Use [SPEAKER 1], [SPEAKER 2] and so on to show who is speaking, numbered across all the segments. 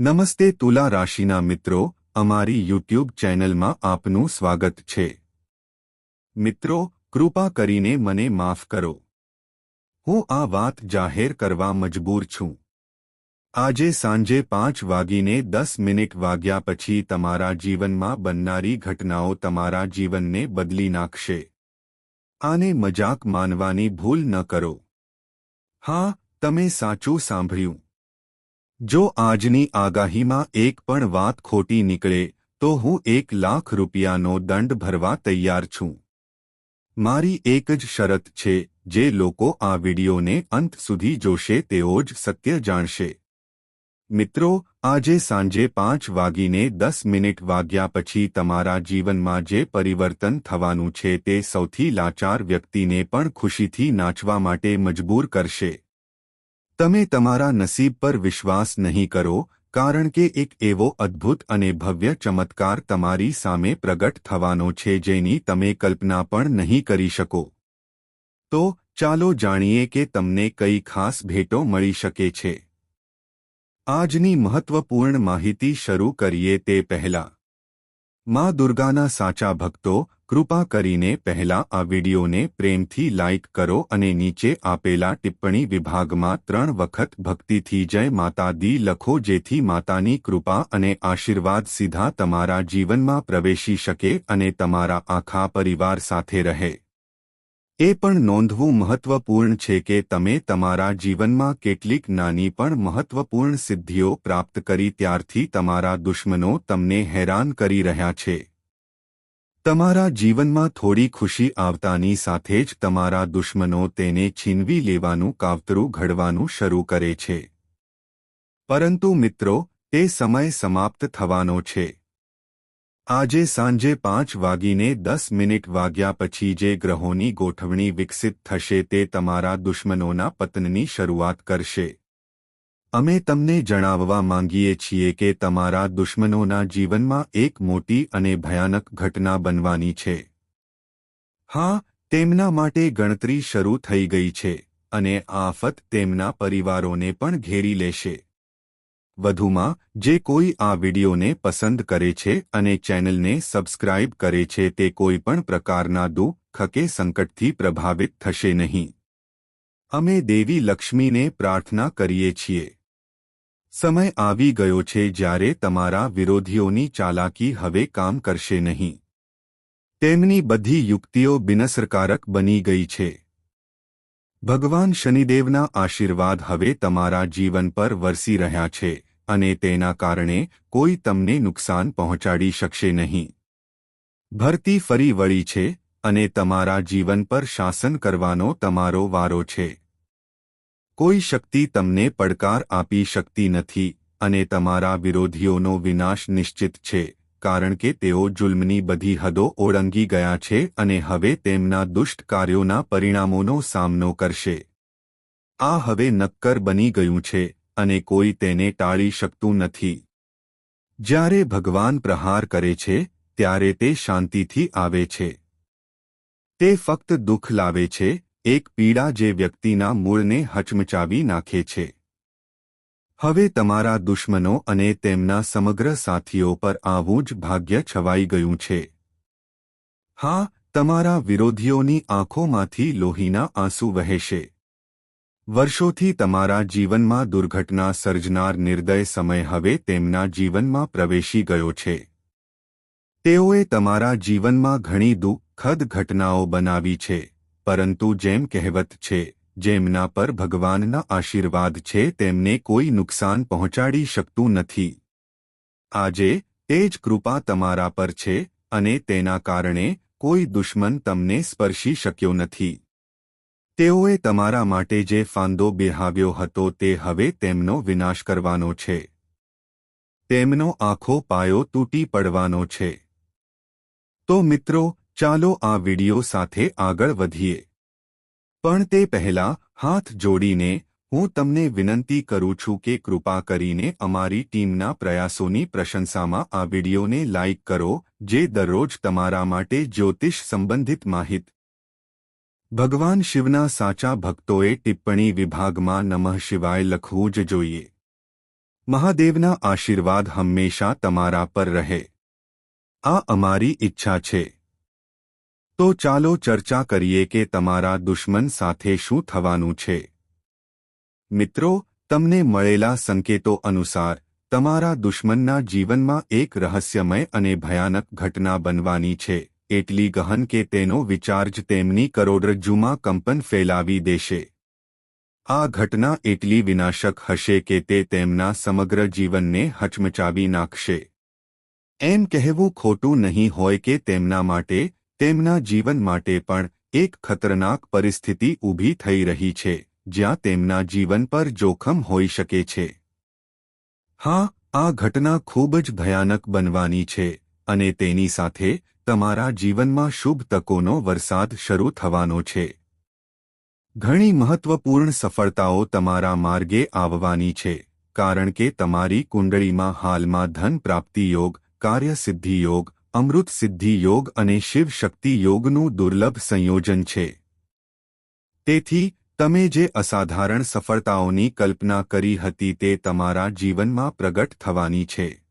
[SPEAKER 1] નમસ્તે તુલા રાશિના મિત્રો, અમારી યુટ્યુબ ચેનલમાં આપનું સ્વાગત છે. મિત્રો, કૃપા કરીને મને માફ કરો. હું આ વાત જાહેર કરવા મજબૂર છું. આજે સાંજે પાંચ વાગીને દસ મિનિટ વાગ્યા પછી તમારા જીવનમાં બનનારી ઘટનાઓ તમારા જીવનને બદલી નાખશે. આને મજાક માનવાની ભૂલ ન કરો. હા, તમે સાચું સાંભળ્યું. જો આજની આગાહીમાં એક પણ વાત ખોટી નીકળે, તો હું એક લાખ રૂપિયાનો દંડ ભરવા તૈયાર છું. મારી એક જ શરત છે, જે લોકો આ વિડીયોને અંત સુધી જોશે તેઓ જ સત્ય જાણશે. મિત્રો, આજે સાંજે પાંચ વાગીને દસ મિનિટ વાગ્યા પછી તમારા જીવનમાં જે પરિવર્તન થવાનું છે તે સૌથી લાચાર વ્યક્તિને પણ ખુશીથી નાચવા માટે મજબૂર કરશે. તમે તમારા નસીબ પર વિશ્વાસ નહીં કરો, કારણ કે એક એવો અદ્ભુત અને ભવ્ય ચમત્કાર તમારી સામે પ્રગટ થવાનો છે જેની તમે કલ્પના પણ નહીં કરી શકો. તો, ચાલો જાણીએ કે તમને કઈ ખાસ ભેટો મળી શકે છે. આજની મહત્વપૂર્ણ માહિતી શરૂ કરીએ તે પહેલા. મા દુર્ગાના સાચા ભક્તો કૃપા કરીને પહેલા આ વિડીયોને પ્રેમથી લાઇક કરો અને નીચે આપેલા ટિપ્પણી વિભાગમાં ત્રણ વખત ભક્તિથી જય માતા દી લખો જેથી માતાની કૃપા અને આશીર્વાદ સીધા તમારા જીવનમાં પ્રવેશી શકે અને તમારા આખા પરિવાર સાથે રહે. એ પણ નોંધવું મહત્વપૂર્ણ છે કે તમે તમારા જીવનમાં કેટલીક નાની પણ મહત્વપૂર્ણ સિદ્ધિઓ પ્રાપ્ત કરી ત્યારથી તમારા દુશ્મનો તમને હેરાન કરી રહ્યા છે. તમારા જીવનમાં થોડી ખુશી આવતાની સાથે જ તમારા દુશ્મનો તેને છીનવી લેવાનું કાવતરું ઘડવાનું શરૂ કરે છે. પરંતુ મિત્રો, તે સમય સમાપ્ત થવાનો છે. આજે સાંજે પાંચ વાગીને દસ મિનિટ વાગ્યા પછી જે ગ્રહોની ગોઠવણી વિકસિત થશે તે તમારા દુશ્મનોના પતનની શરૂઆત કરશે. અમે તમને જણાવવા માંગીએ છીએ કે તમારા દુશ્મનોના જીવનમાં એક મોટી અને ભયાનક ઘટના બનવાની છે. હા, તેમના માટે ગણતરી શરૂ થઈ ગઈ છે, અને આફત તેમના પરિવારોને પણ ઘેરી લેશે. વધુમાં, જે કોઈ આ વિડીયોને પસંદ કરે છે અને ચેનલને સબસ્ક્રાઇબ કરે છે તે કોઈ પણ પ્રકારના દુઃખ કે સંકટથી પ્રભાવિત થશે નહીં. અમે દેવી લક્ષ્મીને પ્રાર્થના કરીએ છીએ. સમય આવી ગયો છે જ્યારે તમારા વિરોધીઓની ચાલાકી હવે કામ કરશે નહીં. તેમની બધી યુક્તિઓ બિનસરકારક બની ગઈ છે. ભગવાન શનિદેવના આશીર્વાદ હવે તમારા જીવન પર વરસી રહ્યા છે અને તેના કારણે કોઈ તમને નુકસાન પહોંચાડી શકશે નહીં. ભરતી ફરી વળી છે અને તમારા જીવન પર શાસન કરવાનો તમારો વારો છે. કોઈ શક્તિ તમને પડકાર આપી શકતી નથી અને તમારા વિરોધીઓનો વિનાશ નિશ્ચિત છે, કારણ કે તેઓ જુલ્મની બધી હદો ઓળંગી ગયા છે અને હવે તેમના દુષ્ટ કાર્યોના પરિણામોનો સામનો કરશે. આ હવે નક્કર બની ગયું છે અને કોઈ તેને ટાળી શકતું નથી. જ્યારે ભગવાન પ્રહાર કરે છે, ત્યારે તે શાંતિથી આવે છે. તે ફક્ત દુઃખ લાવે છે એક પીડા જે વ્યક્તિના મૂળને હચમચાવી નાખે છે. હવે તમારા દુશ્મનો અને તેમના સમગ્ર સાથીઓ પર આવું જ ભાગ્ય છવાઈ ગયું છે. હા, તમારા વિરોધીઓની આંખોમાંથી લોહીના આંસુ વહેશે. વર્ષોથી તમારા જીવનમાં દુર્ઘટના સર્જનાર નિર્દય સમય હવે તેમના જીવનમાં પ્રવેશી ગયો છે. તેઓએ તમારા જીવનમાં ઘણી દુઃખદ ઘટનાઓ બનાવી છે. પરંતુ જેમ કહેવત છે, જેમના પર ભગવાનના આશીર્વાદ છે, તેમને કોઈ નુકસાન પહોંચાડી શકતું નથી. આજે, તે જ કૃપા તમારા પર છે, અને તેના કારણે કોઈ દુશ્મન તમને સ્પર્શી શક્યો નથી. તેઓએ તમારા માટે જે ફાંદો બેહાવ્યો હતો તે હવે તેમનો વિનાશ કરવાનો છે. તેમનો આખો પાયો તૂટી પડવાનો છે. તો મિત્રો ચાલો આ વિડિયો સાથે આગળ વધીએ. પણ તે પહેલા હાથ જોડીને હું તમને વિનંતી કરું છું કે કૃપા કરીને અમારી ટીમના પ્રયાસોની પ્રશંસામાં આ વિડિયોને લાઇક કરો, જે દરરોજ તમારા માટે જ્યોતિષ સંબંધિત માહિત. ભગવાન શિવના સાચા ભક્તોએ ટિપ્પણી વિભાગમાં નમઃ શિવાય લખવું જ જોઈએ. મહાદેવના આશીર્વાદ હંમેશા તમારા પર રહે. આ અમારી ઈચ્છા છે. તો ચાલો ચર્ચા કરીએ કે તમારા દુશ્મન સાથે શું થવાનું છે. મિત્રો, તમને મળેલા સંકેતો અનુસાર, તમારા દુશ્મનના જીવનમાં એક રહસ્યમય અને ભયાનક ઘટના બનવાની છે, એટલી ગહન કે તેનો વિચાર જ તેમની કરોડરજ્જુમાં કંપન ફેલાવી દેશે. આ ઘટના એટલી વિનાશક હશે કે તે તેમના સમગ્ર જીવનને હચમચાવી નાખશે. એમ કહેવું ખોટું નહીં હોય કે તેમના માટે તેમના જીવન માટે પણ એક ખતરનાક પરિસ્થિતિ ઊભી થઈ રહી છે, જ્યાં તેમના જીવન પર જોખમ હોઈ શકે છે. હા, આ ઘટના ખૂબ જ ભયાનક બનવાની છે, અને તેની સાથે તમારા જીવનમાં શુભ તકોનો વરસાદ શરૂ થવાનો છે. ઘણી મહત્વપૂર્ણ સફળતાઓ તમારા માર્ગે આવવાની છે, કારણ કે તમારી કુંડળીમાં હાલમાં ધન પ્રાપ્તિ યોગ, કાર્યસિદ્ધિ યોગ અમૃત સિદ્ધિ યોગ અને શિવ શક્તિ યોગનું દુર્લભ સંયોજન છે. તેથી, તમે જે અસાધારણ સફળતાઓની કલ્પના કરી હતી તે તમારા જીવનમાં પ્રગટ થવાની છે.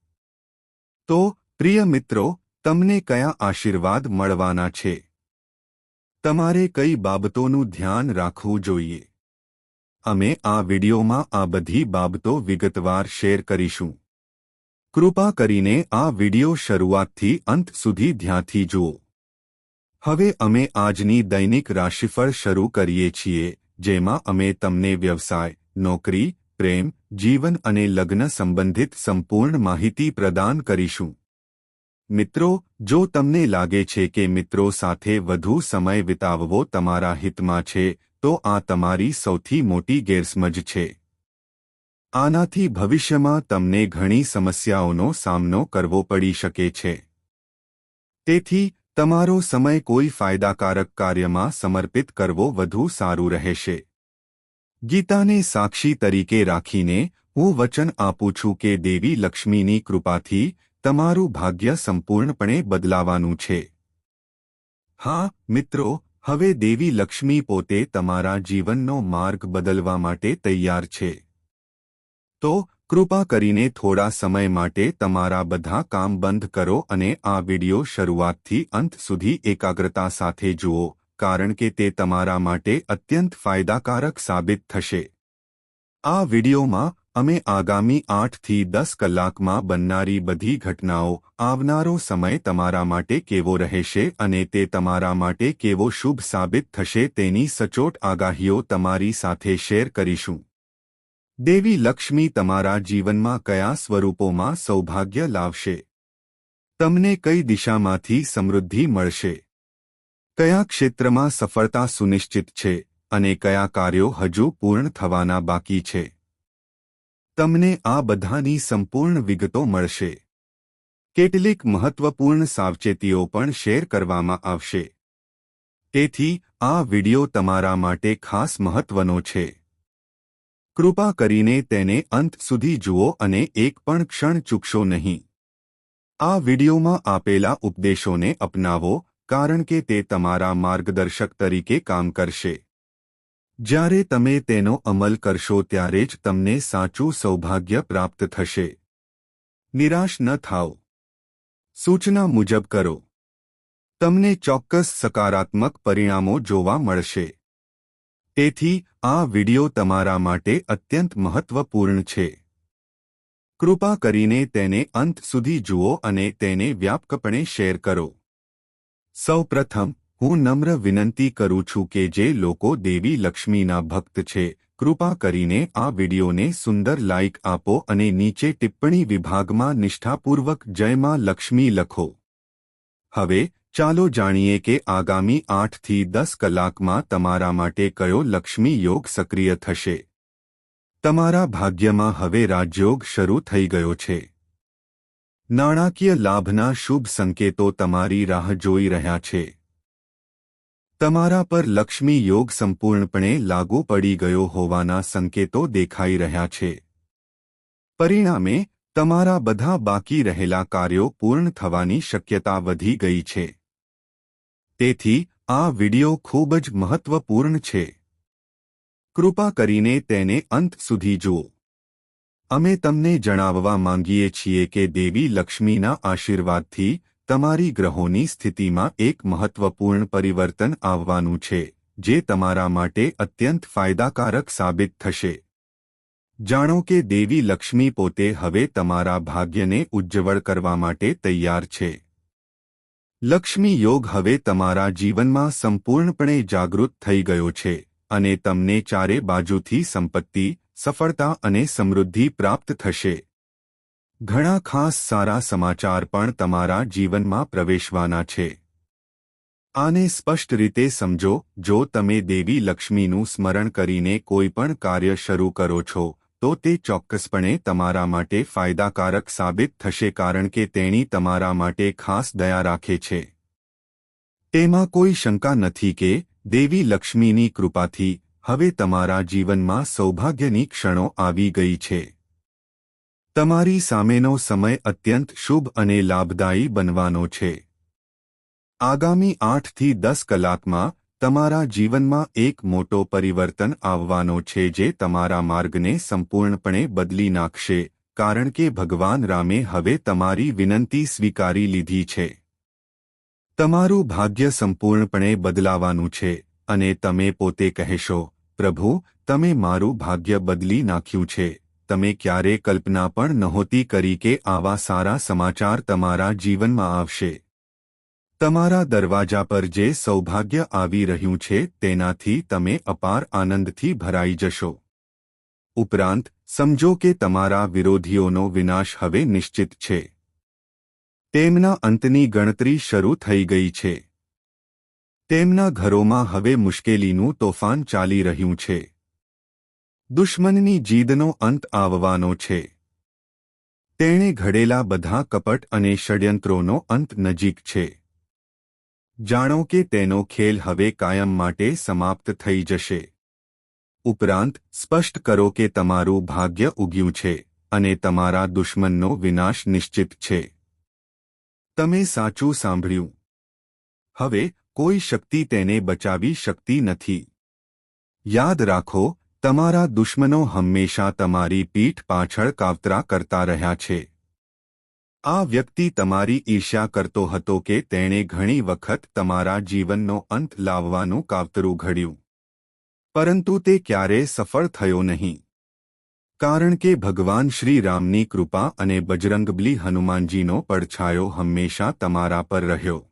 [SPEAKER 1] તો, પ્રિય મિત્રો, તમને કયા આશીર્વાદ મળવાના છે? તમારે કઈ બાબતોનું ધ્યાન રાખવું જોઈએ? અમે આ વિડિયોમાં આ બધી બાબતો વિગતવાર શેર કરીશું. કૃપા કરીને આ વિડિયો શરૂઆતથી અંત સુધી ધ્યાનથી જુઓ. હવે અમે આજની દૈનિક રાશિફળ શરૂ કરીએ છીએ, જેમાં અમે તમને વ્યવસાય, નોકરી, પ્રેમ, જીવન અને લગ્ન સંબંધિત સંપૂર્ણ માહિતી પ્રદાન કરીશું. મિત્રો, જો તમને લાગે છે કે મિત્રો સાથે વધુ સમય વિતાવવો તમારા હિતમાં છે, તો આ તમારી સૌથી મોટી ગેરસમજ છે. આનાથી ભવિષ્યમાં તમને ઘણી સમસ્યાઓનો સામનો કરવો પડી શકે છે. તેથી, તમારો સમય કોઈ ફાયદાકારક કાર્યમાં સમર્પિત કરવો વધુ સારું રહેશે. ગીતાને સાક્ષી તરીકે રાખીને, હું વચન આપું છું કે દેવી લક્ષ્મીની કૃપાથી તમારું ભાગ્ય સંપૂર્ણપણે બદલાવાનું છે. હા, મિત્રો, હવે દેવી લક્ષ્મી પોતે તમારા જીવનનો માર્ગ બદલવા માટે તૈયાર છે. તો કૃપા કરીને થોડા સમય માટે તમારા બધા કામ બંધ કરો અને આ વિડિયો શરૂઆતથી અંત સુધી એકાગ્રતા સાથે જુઓ, કારણ કે તે તમારા માટે અત્યંત ફાયદાકારક સાબિત થશે. આ વિડિયોમાં અમે આગામી આઠથી દસ કલાકમાં બનનારી બધી ઘટનાઓ આવનારો સમય તમારા માટે કેવો રહેશે અને તે તમારા માટે કેવો શુભ સાબિત થશે તેની સચોટ આગાહીઓ તમારી સાથે શેર કરીશું. દેવી લક્ષ્મી તમારા જીવનમાં કયા સ્વરૂપોમાં સૌભાગ્ય લાવશે? તમને કઈ દિશામાંથી સમૃદ્ધિ મળશે? કયા ક્ષેત્રમાં સફળતા સુનિશ્ચિત છે અને કયા કાર્યો હજુ પૂર્ણ થવાના બાકી છે? તમને આ બધાની સંપૂર્ણ વિગતો મળશે. કેટલીક મહત્વપૂર્ણ સાવચેતીઓ પણ શેર કરવામાં આવશે. તેથી, આ વિડિયો તમારા માટે ખાસ મહત્વનો છે. કૃપા કરીને તેને અંત સુધી જુઓ અને એક પણ ક્ષણ ચૂકશો નહીં. આ વિડિયોમાં આપેલા ઉપદેશોને અપનાવો, કારણ કે તે તમારા માર્ગદર્શક તરીકે કામ કરશે. જ્યારે તમે તેનો અમલ કરશો ત્યારે જ તમને સાચું સૌભાગ્ય પ્રાપ્ત થશે. નિરાશ ન થાઓ. સૂચના મુજબ કરો. તમને ચોક્કસ સકારાત્મક પરિણામો જોવા મળશે. તેથી, આ વિડિયો તમારા માટે અત્યંત મહત્વપૂર્ણ છે. કૃપા કરીને તેને અંત સુધી જુઓ અને તેને વ્યાપકપણે શેર કરો. સૌપ્રથમ, હું નમ્ર વિનંતી કરું છું કે જે લોકો દેવી લક્ષ્મીના ભક્ત છે, કૃપા કરીને આ વિડિયોને સુંદર લાઇક આપો અને નીચે ટિપ્પણી વિભાગમાં નિષ્ઠાપૂર્વક જયમાં લક્ષ્મી લખો. હવે ચાલો જાણીએ કે આગામી આઠથી દસ કલાકમાં તમારા માટે કયો લક્ષ્મી યોગ સક્રિય થશે? તમારા ભાગ્યમાં હવે રાજયોગ શરૂ થઈ ગયો છે. નાણાકીય લાભના શુભ સંકેતો તમારી રાહ જોઈ રહ્યા છે. તમારા પર લક્ષ્મી યોગ સંપૂર્ણપણે લાગુ પડી ગયો હોવાના સંકેતો દેખાઈ રહ્યા છે. પરિણામે, તમારા બધા બાકી રહેલા કાર્યો પૂર્ણ થવાની શક્યતા વધી ગઈ છે. તેથી, આ વિડિયો ખૂબ જ મહત્વપૂર્ણ છે. કૃપા કરીને તેને અંત સુધી જુઓ. અમે તમને જણાવવા માંગીએ છીએ કે દેવી લક્ષ્મીના આશીર્વાદથી, તમારી ગ્રહોની સ્થિતિમાં એક મહત્વપૂર્ણ પરિવર્તન આવવાનું છે, જે તમારા માટે અત્યંત ફાયદાકારક સાબિત થશે. જાણો કે દેવી લક્ષ્મી પોતે હવે તમારા ભાગ્યને ઉજ્જવળ કરવા માટે તૈયાર છે. લક્ષ્મી યોગ હવે તમારા જીવનમાં સંપૂર્ણપણે જાગૃત થઈ ગયો છે અને તમને ચારે બાજુથી સંપત્તિ, સફળતા અને સમૃદ્ધિ પ્રાપ્ત થશે. ઘણા ખાસ સારા સમાચાર પણ તમારા જીવનમાં પ્રવેશવાના છે. આને સ્પષ્ટ રીતે સમજો, જો તમે દેવી લક્ષ્મીનું સ્મરણ કરીને કોઈપણ કાર્ય શરૂ કરો છો તો તે ચોક્કસપણે તમારા માટે ફાયદાકારક સાબિત થશે કારણ કે તેણી તમારા માટે ખાસ દયા રાખે છે. તેમાં કોઈ શંકા નથી કે દેવી લક્ષ્મીની કૃપાથી હવે તમારા જીવનમાં સૌભાગ્યની ક્ષણો આવી ગઈ છે. તમારી સામેનો સમય અત્યંત શુભ અને લાભદાયી બનવાનો છે. આગામી આઠથી દસ કલાકમાં તમારા જીવનમાં એક મોટો પરિવર્તન આવવાનો છે જે તમારા માર્ગને સંપૂર્ણપણે બદલી નાખશે, કારણ કે ભગવાન રામે હવે તમારી વિનંતી સ્વીકારી લીધી છે. તમારું ભાગ્ય સંપૂર્ણપણે બદલાવાનું છે, અને તમે પોતે કહેશો, પ્રભુ, તમે મારું ભાગ્ય બદલી નાખ્યું છે. તમે ક્યારે કલ્પના પણ નહોતી કરી કે આવા સારા સમાચાર તમારા જીવનમાં આવશે. તમારા દરવાજા પર જે સૌભાગ્ય આવી રહ્યું છે તેનાથી તમે અપાર આનંદથી ભરાઈ જશો. ઉપરાંત, સમજો કે તમારા વિરોધીઓનો વિનાશ હવે નિશ્ચિત છે. તેમના અંતની ગણતરી શરૂ થઈ ગઈ છે. તેમના ઘરોમાં હવે મુશ્કેલીનું તોફાન ચાલી રહ્યું છે. દુશ્મનની જીદનો અંત આવવાનો છે. તેણે ઘડેલા બધા કપટ અને ષડયંત્રોનો અંત નજીક છે. જાણો કે તેનો ખેલ હવે કાયમ માટે સમાપ્ત થઈ જશે. ઉપરાંત, સ્પષ્ટ કરો કે તમારું ભાગ્ય ઉગ્યું છે અને તમારા દુશ્મનનો વિનાશ નિશ્ચિત છે. તમે સાચું સાંભળ્યું. હવે, કોઈ શક્તિ તેને બચાવી શકતી નથી. યાદ રાખો, તમારા દુશ્મનો હંમેશા તમારી પીઠ પાછળ કાવતરા કરતા રહ્યા છે. આ વ્યક્તિ તમારી ઈર્ષ્યા કરતો હતો કે તેણે ઘણી વખત તમારા જીવનનો અંત લાવવાનું કાવતરું ઘડ્યું. પરંતુ તે ક્યારેય સફળ થયો નહીં. કારણ કે ભગવાન શ્રી રામની કૃપા અને બજરંગબલી હનુમાનજીનો પડછાયો હંમેશા તમારા પર રહ્યો.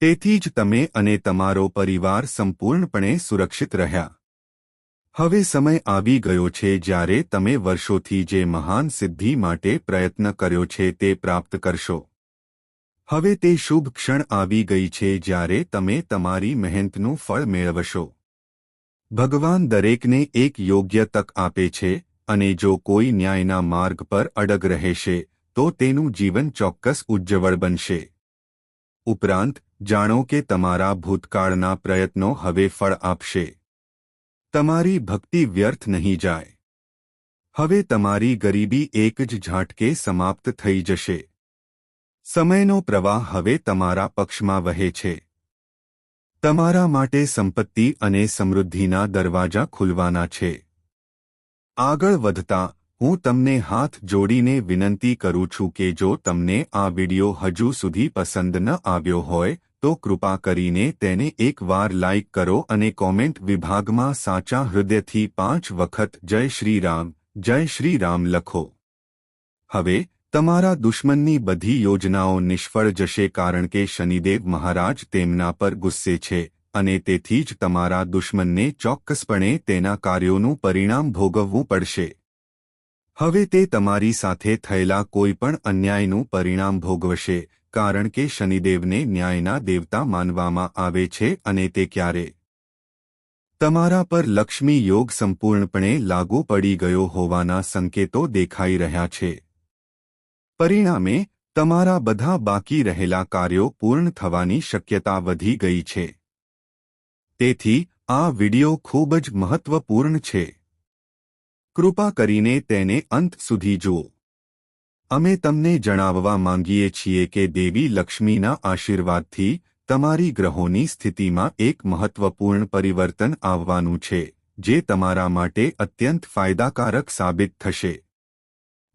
[SPEAKER 1] તેથી જ તમે અને તમારો પરિવાર સંપૂર્ણપણે સુરક્ષિત રહ્યા. હવે સમય આવી ગયો છે જ્યારે તમે વર્ષોથી જે મહાન સિદ્ધિ માટે પ્રયત્ન કર્યો છે તે પ્રાપ્ત કરશો. હવે તે શુભ ક્ષણ આવી ગઈ છે જ્યારે તમે તમારી મહેનતનું ફળ મેળવશો. ભગવાન દરેકને એક યોગ્ય તક આપે છે અને જો કોઈ ન્યાયના માર્ગ પર અડગ રહેશે, તો તેનું જીવન ચોક્કસ ઉજ્જવળ બનશે. ઉપરાંત, જાણો કે તમારા ભૂતકાળના પ્રયત્નો હવે ફળ આપશે. તમારી ભક્તિ વ્યર્થ નહીં જાય. હવે તમારી ગરીબી એક જ ઝાટકે સમાપ્ત થઈ જશે. સમયનો પ્રવાહ હવે તમારા પક્ષમાં વહે છે. તમારા માટે સંપત્તિ અને સમૃદ્ધિના દરવાજા ખુલવાના છે. આગળ વધતા, હું તમને હાથ જોડીને વિનંતી કરું છું કે જો તમને આ વિડિયો હજુ સુધી પસંદ ન આવ્યો હોય તો કૃપા કરીને તેને એકવાર લાઇક કરો અને કોમેન્ટ વિભાગમાં સાચા હૃદયથી પાંચ વખત જય શ્રી રામ, જય શ્રી રામ લખો. હવે, તમારા દુશ્મનની બધી યોજનાઓ નિષ્ફળ જશે કારણ કે શનિદેવ મહારાજ તેમના પર ગુસ્સે છે અને તેથી જ તમારા દુશ્મનને ચોક્કસપણે તેના કાર્યોનું પરિણામ ભોગવવું પડશે. હવે તે તમારી સાથે થયેલા કોઈપણ અન્યાયનું પરિણામ ભોગવશે કારણ કે શનિદેવને ન્યાયના દેવતા માનવામાં આવે છે અને તે ક્યારે? તમારા પર લક્ષ્મી યોગ સંપૂર્ણપણે લાગુ પડી ગયો હોવાના સંકેતો દેખાઈ રહ્યા છે. પરિણામે, તમારા બધા બાકી રહેલા કાર્યો પૂર્ણ થવાની શક્યતા વધી ગઈ છે. તેથી, આ વિડિયો ખૂબ જ મહત્વપૂર્ણ છે. કૃપા કરીને તેને અંત સુધી જુઓ. અમે તમને જણાવવા માંગીએ છીએ કે દેવી લક્ષ્મીના આશીર્વાદથી તમારી ગ્રહોની સ્થિતિમાં એક મહત્વપૂર્ણ પરિવર્તન આવવાનું છે, જે તમારા માટે અત્યંત ફાયદાકારક સાબિત થશે.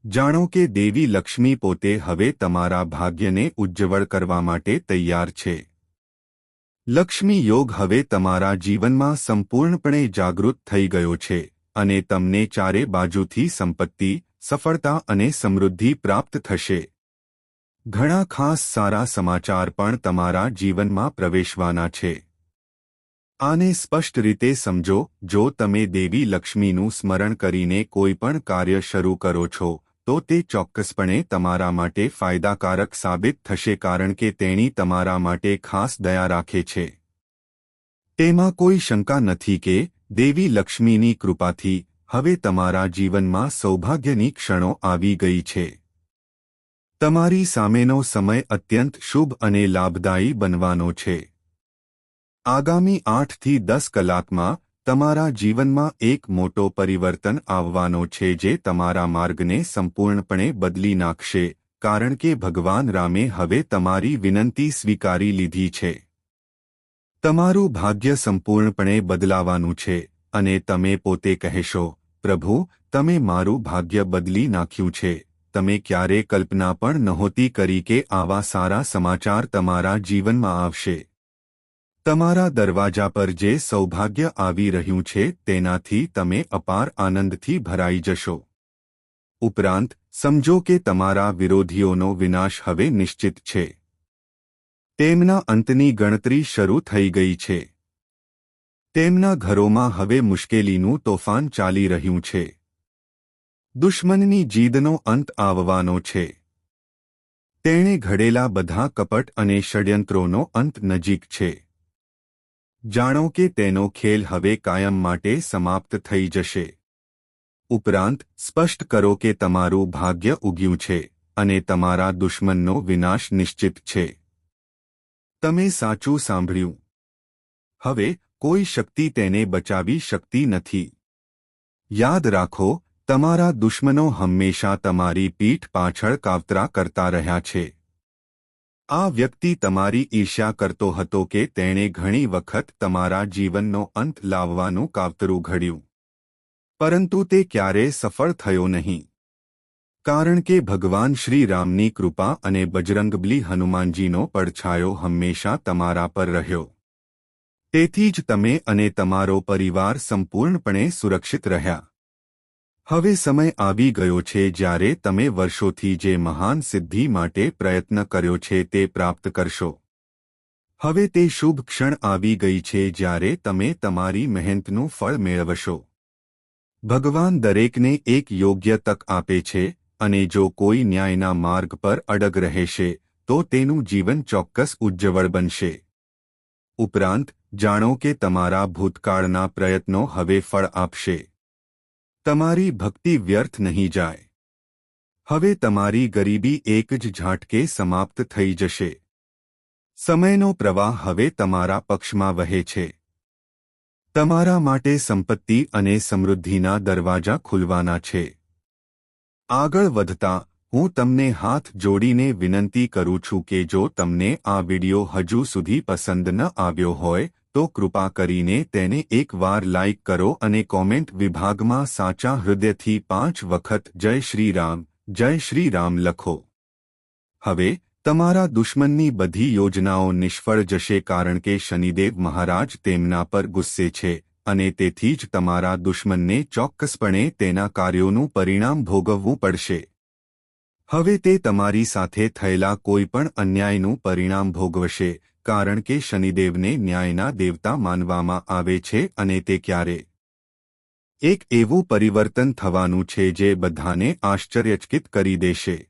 [SPEAKER 1] જાણો કે દેવી લક્ષ્મી પોતે હવે તમારા ભાગ્યને ઉજ્જવળ કરવા માટે તૈયાર છે. લક્ષ્મી યોગ હવે તમારા જીવનમાં સંપૂર્ણપણે જાગૃત થઈ ગયો છે અને તમને ચારે બાજુથી સંપત્તિ સફળતા અને સમૃદ્ધિ પ્રાપ્ત થશે. ઘણા ખાસ સારા સમાચાર પણ તમારા જીવનમાં પ્રવેશવાના છે. આને સ્પષ્ટ રીતે સમજો, જો તમે દેવી લક્ષ્મીનું સ્મરણ કરીને કોઈ પણ કાર્ય શરૂ કરો છો, તો તે ચોક્કસપણે તમારા માટે ફાયદાકારક સાબિત થશે કારણ કે તેણી તમારા માટે ખાસ દયા રાખે છે. તેમાં કોઈ શંકા નથી કે દેવી લક્ષ્મીની કૃપાથી હવે તમારા જીવનમાં સૌભાગ્યની ક્ષણો આવી ગઈ છે. તમારી સામેનો સમય અત્યંત શુભ અને લાભદાયી બનવાનો છે. આગામી આઠથી દસ કલાકમાં તમારા જીવનમાં એક મોટો પરિવર્તન આવવાનો છે જે તમારા માર્ગને સંપૂર્ણપણે બદલી નાખશે, કારણ કે ભગવાન રામે હવે તમારી વિનંતી સ્વીકારી લીધી છે. તમારું ભાગ્ય સંપૂર્ણપણે બદલાવાનું છે, અને તમે પોતે કહેશો પ્રભુ, તમે મારું ભાગ્ય બદલી નાખ્યું છે. તમે ક્યારે કલ્પના પણ નહોતી કરી કે આવા સારા સમાચાર તમારા જીવનમાં આવશે. તમારા દરવાજા પર જે સૌભાગ્ય આવી રહ્યું છે, તેનાથી તમે અપાર આનંદથી ભરાઈ જશો. ઉપરાંત, સમજો કે તમારા વિરોધીઓનો વિનાશ હવે નિશ્ચિત છે. તેમના અંતની ગણતરી શરૂ થઈ ગઈ છે. તેમના ઘરોમાં હવે મુશ્કેલીનું તોફાન ચાલી રહ્યું છે. દુશ્મનની જીદનો અંત આવવાનો છે. તેણે ઘડેલા બધા કપટ અને ષડયંત્રોનો અંત નજીક છે. જાણો કે તેનો ખેલ હવે કાયમ માટે સમાપ્ત થઈ જશે. ઉપરાંત, સ્પષ્ટ કરો કે તમારું ભાગ્ય ઉગ્યું છે અને તમારા દુશ્મનનો વિનાશ નિશ્ચિત છે. તમે સાચું સાંભળ્યું. હવે કોઈ શક્તિ તેને બચાવી શકતી નથી. યાદ રાખો, તમારા દુશ્મનો હંમેશા તમારી પીઠ પાછળ કાવતરા કરતા રહ્યા છે. આ વ્યક્તિ તમારી ઈર્ષ્યા કરતો હતો કે તેણે ઘણી વખત તમારા જીવનનો અંત લાવવાનું કાવતરું ઘડ્યું. પરંતુ તે ક્યારેય સફળ થયો નહીં. કારણ કે ભગવાન શ્રી રામની કૃપા અને બજરંગબલી હનુમાનજીનો પડછાયો હંમેશા તમારા પર રહ્યો. તેથી જ તમે અને તમારો પરિવાર સંપૂર્ણપણે સુરક્ષિત રહ્યા. હવે સમય આવી ગયો છે જ્યારે તમે વર્ષોથી જે મહાન સિદ્ધિ માટે પ્રયત્ન કર્યો છે તે પ્રાપ્ત કરશો. હવે તે શુભ ક્ષણ આવી ગઈ છે જ્યારે તમે તમારી મહેનતનું ફળ મેળવશો. ભગવાન દરેકને એક યોગ્ય તક આપે છે અને જો કોઈ ન્યાયના માર્ગ પર અડગ રહેશે, તો તેનું જીવન ચોક્કસ ઉજ્જવળ બનશે. ઉપરાંત જાણો કે તમારા ભૂતકાળના પ્રયત્નો હવે ફળ આપશે. તમારી ભક્તિ વ્યર્થ નહીં જાય. હવે તમારી ગરીબી એક જ ઝાટકે સમાપ્ત થઈ જશે. સમયનો પ્રવાહ હવે તમારા પક્ષમાં વહે છે. તમારા માટે સંપત્તિ અને સમૃદ્ધિના દરવાજા ખુલવાના છે. આગળ વધતા, હું તમને હાથ જોડીને વિનંતી કરું છું કે જો તમને આ વિડિયો હજુ સુધી પસંદ ન આવ્યો હોય તો કૃપા કરીને તેને એકવાર લાઇક કરો અને કોમેન્ટ વિભાગમાં સાચા હૃદયથી પાંચ વખત જય શ્રી રામ, જય શ્રી રામ લખો. હવે, તમારા દુશ્મનની બધી યોજનાઓ નિષ્ફળ જશે કારણ કે શનિદેવ મહારાજ તેમના પર ગુસ્સે છે અને તેથી જ તમારા દુશ્મનને ચોક્કસપણે તેના કાર્યોનું પરિણામ ભોગવવું પડશે. હવે તે તમારી સાથે થયેલા કોઈપણ અન્યાયનું પરિણામ ભોગવશે કારણ કે શનિદેવને ન્યાયના દેવતા માનવામાં આવે છે અને તે ક્યારે? એક એવું પરિવર્તન થવાનું છે જે બધાને આશ્ચર્યચકિત કરી દેશે.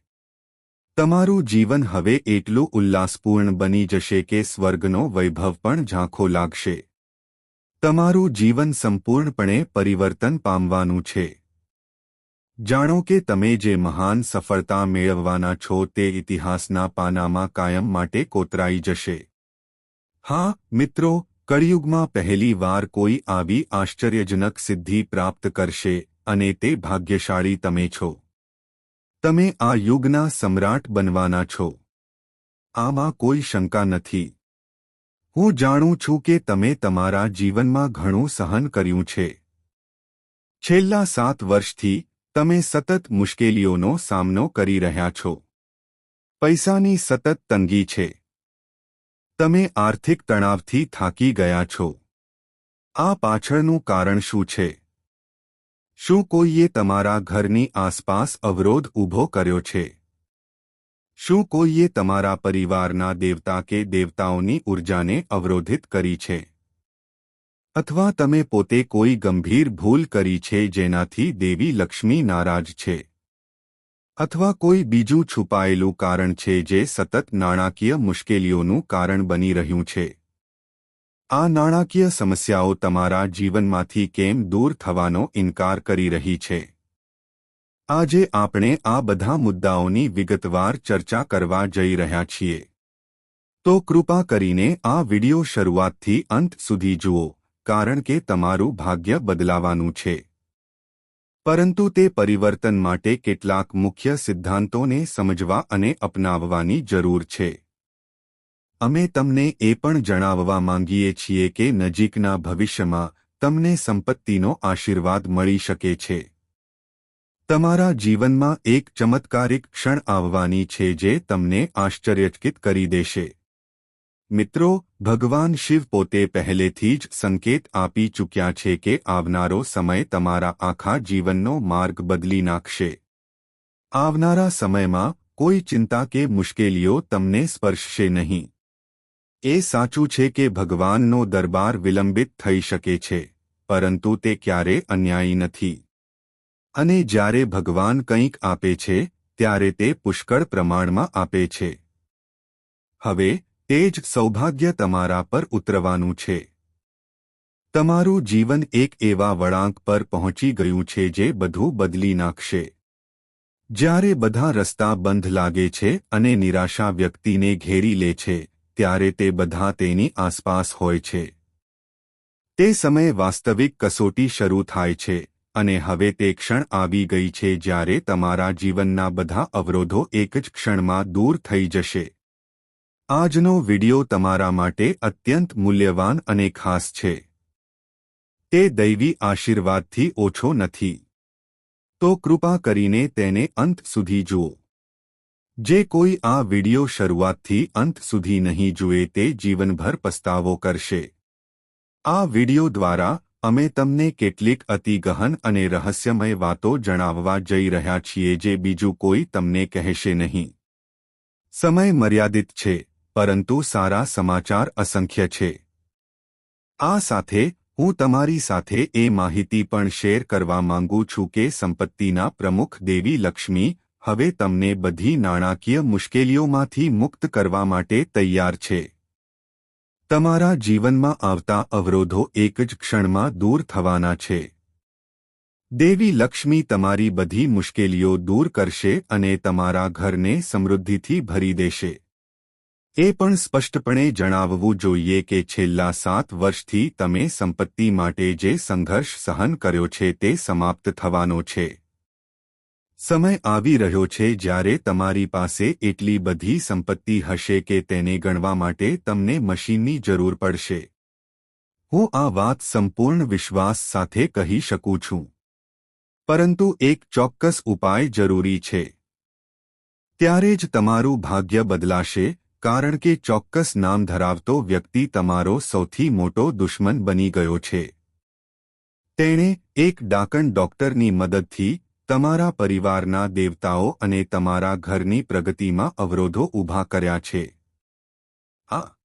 [SPEAKER 1] તમારું જીવન હવે એટલું ઉલ્લાસપૂર્ણ બની જશે કે સ્વર્ગનો વૈભવ પણ ઝાંખો લાગશે. તમારું જીવન સંપૂર્ણપણે પરિવર્તન પામવાનું છે. જાણો કે તમે જે મહાન સફળતા મેળવવાના છો તે ઇતિહાસના પાનામાં કાયમ માટે કોતરાઈ જશે. હા, મિત્રો, કળિયુગમાં પહેલી વાર કોઈ આવી આશ્ચર્યજનક સિદ્ધિ પ્રાપ્ત કરશે અને તે ભાગ્યશાળી તમે છો. તમે આ યુગના સમ્રાટ બનવાના છો. આમાં કોઈ શંકા નથી. હું જાણું છું કે તમે તમારા જીવનમાં ઘણું સહન કર્યું છે. છેલ્લા સાત વર્ષથી તમે સતત મુશ્કેલીઓનો સામનો કરી રહ્યા છો. પૈસાની સતત તંગી છે. તમે આર્થિક તણાવથી થાકી ગયા છો. આ પાછળનું કારણ શું છે? શું કોઈએ તમારા ઘરની આસપાસ અવરોધ ઊભો કર્યો છે? શું કોઈએ તમારા પરિવારના દેવતા કે દેવતાઓની ઉર્જાને અવરોધિત કરી છે? અથવા તમે પોતે કોઈ ગંભીર ભૂલ કરી છે જેનાથી દેવી લક્ષ્મી નારાજ છે? અથવા કોઈ બીજું છુપાયેલું કારણ છે જે સતત નાણાકીય મુશ્કેલીઓનું કારણ બની રહ્યું છે. આ નાણાકીય સમસ્યાઓ તમારા જીવનમાંથી કેમ દૂર થવાનો ઇનકાર કરી રહી છે? આજે આપણે આ બધા મુદ્દાઓની વિગતવાર ચર્ચા કરવા જઈ રહ્યા છીએ. તો કૃપા કરીને આ વિડિયો શરૂઆતથી અંત સુધી જુઓ, કારણ કે તમારું ભાગ્ય બદલાવાનું છે. પરંતુ તે પરિવર્તન માટે કેટલાક મુખ્ય સિદ્ધાંતોને સમજવા અને અપનાવવાની જરૂર છે. અમે તમને એ પણ જણાવવા માંગીએ છીએ કે નજીકના ભવિષ્યમાં તમને સંપત્તિનો આશીર્વાદ મળી શકે છે. તમારા જીવનમાં એક ચમત્કારિક ક્ષણ આવવાની છે જે તમને આશ્ચર્યચકિત કરી દેશે. મિત્રો, ભગવાન શિવ પોતે પહેલેથી જ સંકેત આપી ચૂક્યા છે કે આવનારો સમય તમારા આખા જીવનનો માર્ગ બદલી નાખશે. આવનારા સમયમાં કોઈ ચિંતા કે મુશ્કેલીઓ તમને સ્પર્શશે નહીં. એ સાચું છે કે ભગવાનનો દરબાર વિલંબિત થઈ શકે છે, પરંતુ તે ક્યારે અન્યાયી નથી. અને જ્યારે ભગવાન કંઈક આપે છે, ત્યારે તે પુષ્કળ પ્રમાણમાં આપે છે. હવે તે જ સૌભાગ્ય તમારા પર ઉતરવાનું છે. તમારું જીવન એક એવા વળાંક પર પહોંચી ગયું છે જે બધું બદલી નાખશે. જ્યારે બધા રસ્તા બંધ લાગે છે અને નિરાશા વ્યક્તિને ઘેરી લે છે, ત્યારે તે બધા તેની આસપાસ હોય છે. તે સમયે વાસ્તવિક કસોટી શરૂ થાય છે, અને હવે તે ક્ષણ આવી ગઈ છે જ્યારે તમારા જીવનના બધા અવરોધો એક જ ક્ષણમાં દૂર થઈ જશે. આજનો વિડિયો તમારા માટે અત્યંત મૂલ્યવાન અને ખાસ છે. તે દૈવી આશીર્વાદથી ઓછો નથી. તો કૃપા કરીને તેને અંત સુધી જુઓ. જે કોઈ આ વિડિયો શરૂઆતથી અંત સુધી નહીં જુએ તે જીવનભર પસ્તાવો કરશે. આ વિડિયો દ્વારા અમે તમને કેટલીક અતિ ગહન અને રહસ્યમય વાતો જણાવવા જઈ રહ્યા છીએ જે બીજું કોઈ તમને કહેશે નહીં. સમય મર્યાદિત છે. પરંતુ સારા સમાચાર અસંખ્ય છે. આ સાથે, હું તમારી સાથે એ માહિતી પણ શેર કરવા માંગુ છું કે સંપત્તિના પ્રમુખ દેવી લક્ષ્મી, હવે તમને બધી નાણાકીય મુશ્કેલીઓમાંથી મુક્ત કરવા માટે તૈયાર છે. તમારા જીવનમાં આવતા અવરોધો એક જ ક્ષણમાં દૂર થવાના છે. દેવી લક્ષ્મી તમારી બધી મુશ્કેલીઓ દૂર કરશે અને તમારા ઘરને સમૃદ્ધિથી ભરી દેશે. એ પણ સ્પષ્ટપણે જણાવવું જોઈએ કે છેલ્લા સાત વર્ષથી તમે સંપત્તિ માટે જે સંઘર્ષ સહન કર્યો છે તે સમાપ્ત થવાનો છે. સમય આવી રહ્યો છે જ્યારે તમારી પાસે એટલી બધી સંપત્તિ હશે કે તેને ગણવા માટે તમને મશીનની જરૂર પડશે. હું આ વાત સંપૂર્ણ વિશ્વાસ સાથે કહી શકું છું. પરંતુ એક ચોક્કસ ઉપાય જરૂરી છે. ત્યારે જ તમારું ભાગ્ય બદલાશે કારણ કે ચોક્કસ નામ ધરાવતો વ્યક્તિ તમારો સૌથી મોટો દુશ્મન બની ગયો છે. તેણે એક ડાકણ ડોક્ટરની મદદથી તમારા પરિવારના દેવતાઓ અને તમારા ઘરની પ્રગતિમાં અવરોધો ઊભા કર્યા છે. આ